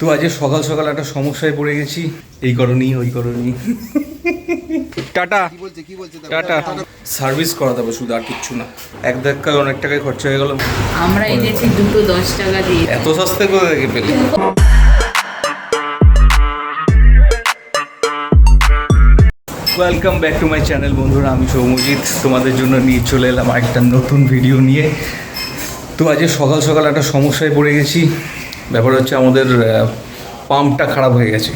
তো আজকে সকাল সকাল একটা সমস্যায় পড়ে গেছি। এই করনি ওই করনি। টাটা। কি বলছে কি বলছে? টাটা। সার্ভিস করাতে হবে শুধু আর কিচ্ছু না। এক ধাক্কায় অনেক টাকায় খরচা হয়ে গেল। আমরা এনেছি দুটো দশ টাকা দিয়ে এত সস্তায় কোথা থেকে পেলে? Welcome back to my channel বন্ধুরা। আমি সৌমজিৎ। তোমাদের জন্য নিয়ে চলে এলাম একটা নতুন ভিডিও নিয়ে। তো আজকে সকাল সকাল একটা সমস্যায় পড়ে গেছি। ব্যাপার হচ্ছে আমাদের পাম্পটা খারাপ হয়ে গেছে।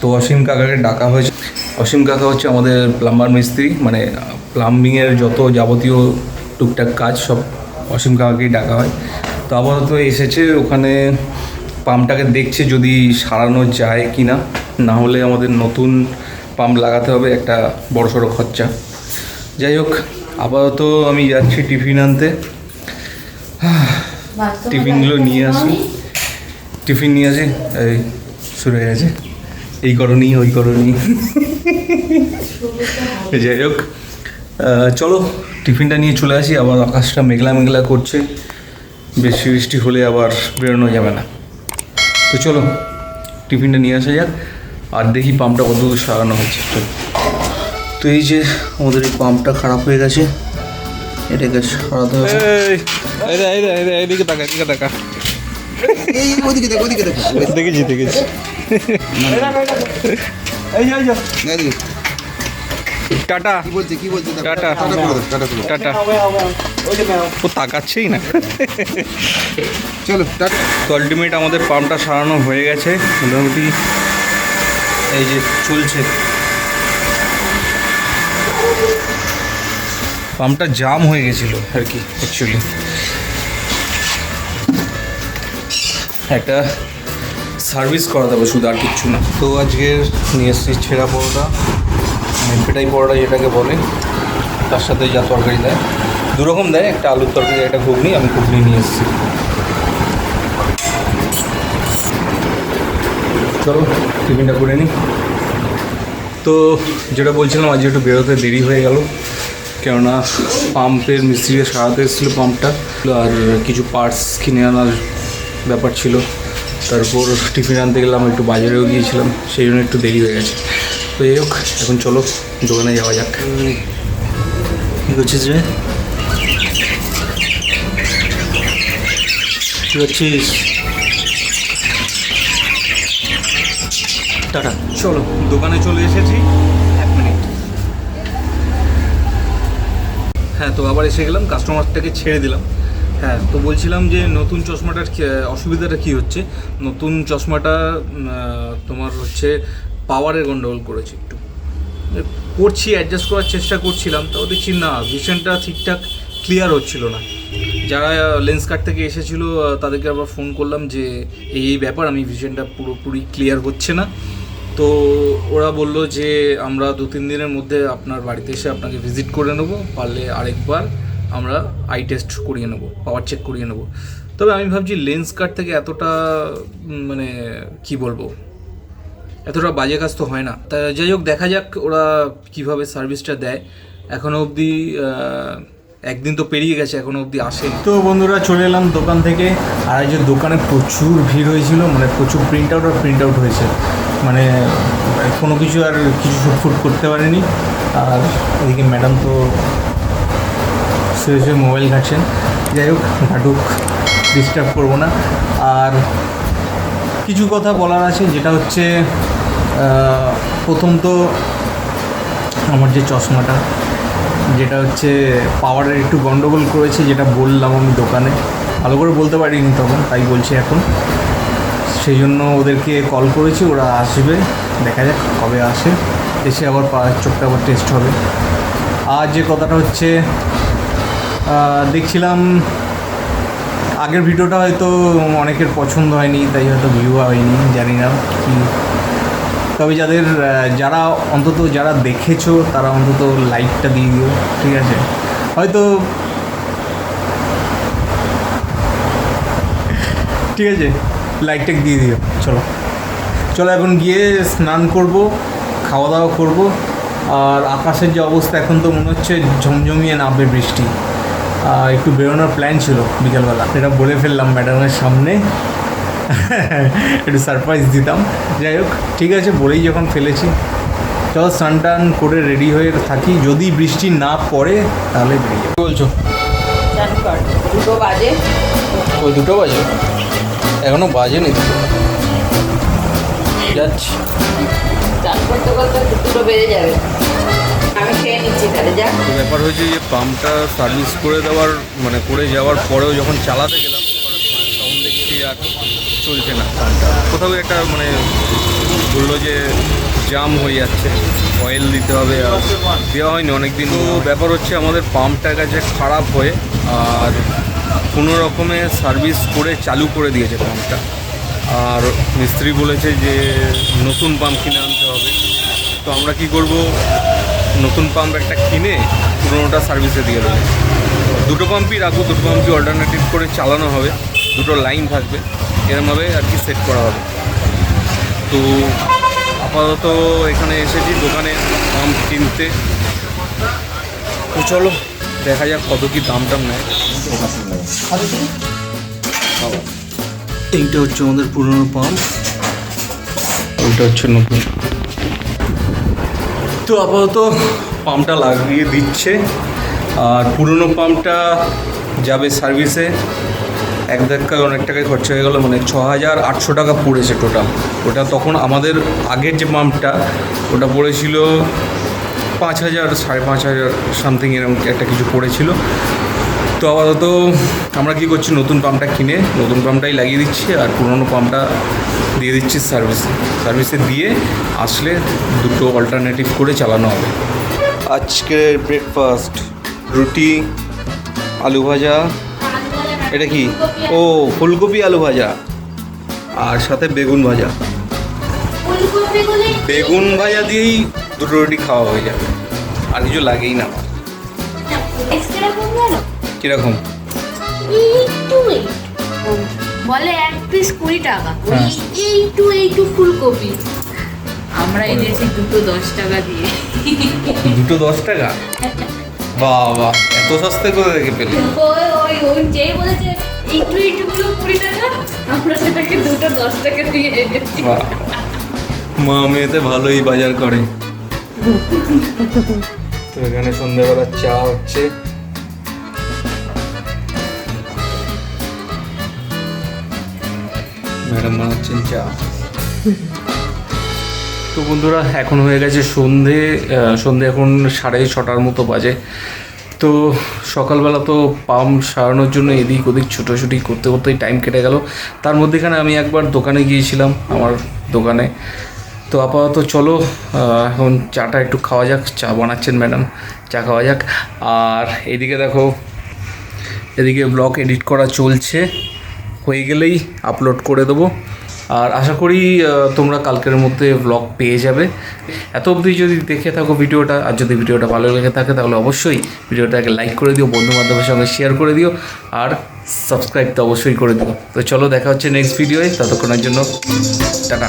তো অসীম কাকাকে ডাকা হয়েছে। অসীম কাকা হচ্ছে আমাদের প্লাম্বার মিস্ত্রি মানে প্লাম্বিংয়ের যত যাবতীয় টুকটাক কাজ সব অসীম কাকাকেই ডাকা হয়। তো আপাতত এসেছে ওখানে পাম্পটাকে দেখছে যদি সারানো যায় কি না না হলে আমাদের নতুন পাম্প লাগাতে হবে একটা বড় সড়ো খরচা। যাই হোক আপাতত আমি যাচ্ছি টিফিন আনতে। টিফিনগুলো নিয়ে আসি। টিফিন নিয়ে আসি, এই শুরু হয়ে গেছে। এই করনি, ওই করনি। যাই হোক চলো, টিফিনটা নিয়ে চলে আসি। আবার আকাশটা মেঘলা মেঘলা করছে। বৃষ্টি বৃষ্টি হলে আবার বেরোনো যাবে না। তো চলো, টিফিনটা নিয়ে আসা যাক। আর দেখি পাম্পটা কত দূর সারানো চলো। তো এই যে আমাদের এই পাম্পটা খারাপ হয়ে গেছে। এটাকে সারাতে হবে। এদিকে তাকা এদিকে তাকা। দেখেছি দেখেছি। টাটা। ও তাকাচ্ছেই না। চলো টাটা। তো আলটিমেট আমাদের পাম্পটা সারানো হয়ে গেছে। মোটামুটি এই যে চলছে। পাম্পটা জাম হয়ে গেছিল আর কি অ্যাকচুয়ালি একটা সার্ভিস করা হবে শুধু আর কিচ্ছু না। তো আজকের নিয়ে এসেছি ছেঁড়া পরোটা। পেটাই পরোটা যেটাকে বলে, তার সাথে যা তরকারি দেয়। দু রকম দেয়, একটা আলুর তরকারি, একটা ঘুগনি, আমি ঘুগনি নিয়ে এসেছি। চলো, টিফিনটা করে নিই তো যেটা বলছিলাম, আজকে একটু বেরোতে দেরি হয়ে গেল। কেননা পাম্পের মিস্ত্রিকে সারাতে এসেছিল পাম্পটা। আর কিছু পার্টস কিনে আনার ব্যাপার ছিল। তারপর টিফিন আনতে গেলাম একটু বাজারেও গিয়েছিলাম সেই জন্য একটু দেরি হয়ে গেছে। তো যাই হোক এখন চলো দোকানে যাওয়া যাক। কী করছিস রে? কী করছিস? টাটা। চলো দোকানে চলে এসেছি। এক মিনিট। হ্যাঁ তো আবার এসে গেলাম কাস্টমারটাকে ছেড়ে দিলাম। হ্যাঁ তো বলছিলাম যে নতুন চশমাটার অসুবিধাটা কি হচ্ছে? নতুন চশমাটা তোমার হচ্ছে পাওয়ারের গন্ডগোল করেছে একটু। করছি অ্যাডজাস্ট করার চেষ্টা করছিলাম, তাও দেখছি না ভিশনটা ঠিকঠাক ক্লিয়ার হচ্ছিল না। যারা লেন্স কার্ড থেকে এসেছিল তাদেরকে আবার ফোন করলাম যে, এই এই ব্যাপার, আমি ভিশনটা পুরোপুরি ক্লিয়ার হচ্ছে না। তো ওরা বলল যে, আমরা দু তিন দিনের মধ্যে আপনার বাড়িতে এসে আপনাকে ভিজিট করে নেব, পারলে আরেকবার। আমরা আই টেস্ট করিয়ে নেব পাওয়ার চেক করিয়ে নেব। তবে আমি ভাবছি লেন্স কার্ড থেকে এতটা মানে কি বলব? এতটা বাজে কাজ তো হয় না। তা যাই হোক, দেখা যাক ওরা কীভাবে সার্ভিসটা দেয়। এখনও অবধি একদিন তো পেরিয়ে গেছে এখনও অবধি আসে। তো বন্ধুরা, চলে এলাম দোকান থেকে। আর এই যে দোকানে প্রচুর ভিড় হয়েছিল মানে প্রচুর প্রিন্ট আউট আর প্রিন্ট আউট হয়েছে। মানে কোনো কিছু আর কিছু শুটফুট করতে পারেনি। আর এদিকে ম্যাডাম তো শুয়ে শুয়ে মোবাইল ঘাটছেন। যাই হোক, ঘাটুক ডিস্টার্ব করব না। আর কিছু কথা বলার আছে, যেটা হচ্ছে প্রথম তো আমার যে চশমাটা, যেটা হচ্ছে পাওয়ারের একটু গন্ডগোল করেছে, যেটা বললাম আমি দোকানে। ভালো করে বলতে পারিনি তখন, তাই বলছি এখন। সেই জন্য ওদেরকে কল করেছি, ওরা আসবে। দেখা যাক কবে আসে। এসে আবার চোখটা আবার টেস্ট হবে। আর যে কথাটা হচ্ছে দেখছিলাম আগের ভিডিওটা হয়তো অনেকের পছন্দ হয়নি, তাই হয়তো ভিউ হয়নি, জানি না কি। তবে যাদের যারা অন্তত যারা দেখেছ, তারা অন্তত লাইকটা দিয়ে দিও, ঠিক আছে? হয়তো ঠিক আছে লাইকটা দিয়ে দিও, চলো। চলো এখন গিয়ে স্নান করব খাওয়া দাওয়া করব, আর আকাশের যে অবস্থা এখন তো মনে হচ্ছে ঝমঝমিয়ে নামবে বৃষ্টি। একটু বেরোনোর প্ল্যান ছিল বিকেলবেলা। এটা বলে ফেললাম ম্যাডামের সামনে। একটু সারপ্রাইজ দিতাম। যাই হোক ঠিক আছে বলেই যখন ফেলেছি। চল স্নান টান করে রেডি হয়ে থাকি। যদি বৃষ্টি না পড়ে তাহলে বেরিয়ে যাব। বলছো? দুটো বাজে। ওই দুটো বাজে? এখনও বাজেনি দুটো যাচ্ছি। ব্যাপার হয়েছে যে পাম্পটা সার্ভিস করে দেওয়ার মানে করে যাওয়ার পরেও যখন চালাতে গেলাম দেখছি আর চলছে না পাম্পটা। কোথাও একটা মানে বলল যে জাম হয়ে যাচ্ছে অয়েল দিতে হবে আর দেওয়া হয়নি অনেক দিন তো ব্যাপার হচ্ছে আমাদের পাম্পটা কাছে খারাপ হয়ে আর কোনো রকমে সার্ভিস করে চালু করে দিয়েছে পাম্পটা। আর মিস্ত্রি বলেছে যে নতুন পাম্প কিনে আনতে হবে। তো আমরা কি করব? নতুন পাম্প একটা কিনে পুরোনোটা সার্ভিসে দিয়ে দেবো। দুটো পাম্পই রাখব দুটো পাম্পই অল্টারনেটিভ করে চালানো হবে। দুটো লাইন থাকবে এরমভাবে আর কি সেট করা হবে। তো আপাতত এখানে এসেছি দোকানে পাম্প কিনতে। তো চলো দেখা যাক কত কি দাম টাম নেয় এইটা হচ্ছে আমাদের পুরনো পাম্প ওইটা হচ্ছে নতুন। তো আপাতত পাম্পটা লাগিয়ে দিচ্ছে। আর পুরনো পাম্পটা যাবে সার্ভিসে এক ধাক্কায় অনেক টাকায় খরচা হয়ে গেলো মানে ছ হাজার আটশো টাকা পড়েছে টোটাল ওটা তখন আমাদের আগের যে পাম্পটা ওটা পড়েছিল পাঁচ হাজার সাড়ে পাঁচ হাজার সামথিং এরকম একটা কিছু পড়েছিল। তো আপাতত আমরা কী করছি নতুন পাম্পটা কিনে নতুন পাম্পটাই লাগিয়ে দিচ্ছি আর পুরনো পাম্পটা দিয়ে দিচ্ছি সার্ভিসে সার্ভিসে দিয়ে আসলে দুটো অল্টারনেটিভ করে চালানো হবে। আজকের ব্রেকফাস্ট রুটি আলু ভাজা এটা কি? ও ফুলকপি আলু ভাজা আর সাথে বেগুন ভাজা। বেগুন ভাজা দিয়েই দুটো রুটি খাওয়া হয়ে যাবে। আর কিছু লাগেই না। কীরকম? বলে এক পিস কুড়ি টাকা। হ্যাঁ। এইটু এইটু ফুলকপি। আমরা এনেছি দুটো দশ টাকা দিয়ে। দুটো দশ টাকা? বাবা এত সস্তা করে রেখে পেলে? ওই ওই ওই যেই বলেছে একটু একটু গুলো কুড়ি টাকা আমরা সেটাকে দুটো দশ টাকা দিয়ে এনেছি। মা মেয়েতে ভালোই বাজার করে। তো এখানে সন্ধ্যাবেলা চা হচ্ছে। ম্যাডাম বানাচ্ছেন চা। তো বন্ধুরা, এখন হয়ে গেছে সন্ধে সন্ধে এখন সাড়ে ছটার মতো বাজে। তো সকালবেলা তো পাম্প সারানোর জন্য এদিক ওদিক ছোটোছুটি করতে করতেই টাইম কেটে গেল। তার মধ্যেখানে আমি একবার দোকানে গিয়েছিলাম আমার দোকানে। তো আপাতত চলো এখন চাটা একটু খাওয়া যাক, চা বানাচ্ছেন ম্যাডাম, চা খাওয়া যাক। আর এদিকে দেখো, এদিকে ব্লগ এডিট করা চলছে। হয়ে গেলেই আপলোড করে দেবো। আর আশা করি তোমরা কালকের মধ্যে ব্লগ পেয়ে যাবে। এত অবধি যদি দেখে থাকো ভিডিওটা, আর যদি ভিডিওটা ভালো লেগে থাকে, তাহলে অবশ্যই ভিডিওটাকে লাইক করে দিও বন্ধু বান্ধবের সঙ্গে শেয়ার করে দিও, আর সাবস্ক্রাইব তো অবশ্যই করে দিও। তো চলো, দেখা হচ্ছে নেক্সট ভিডিওয়ে ততক্ষণের জন্য, টাটা।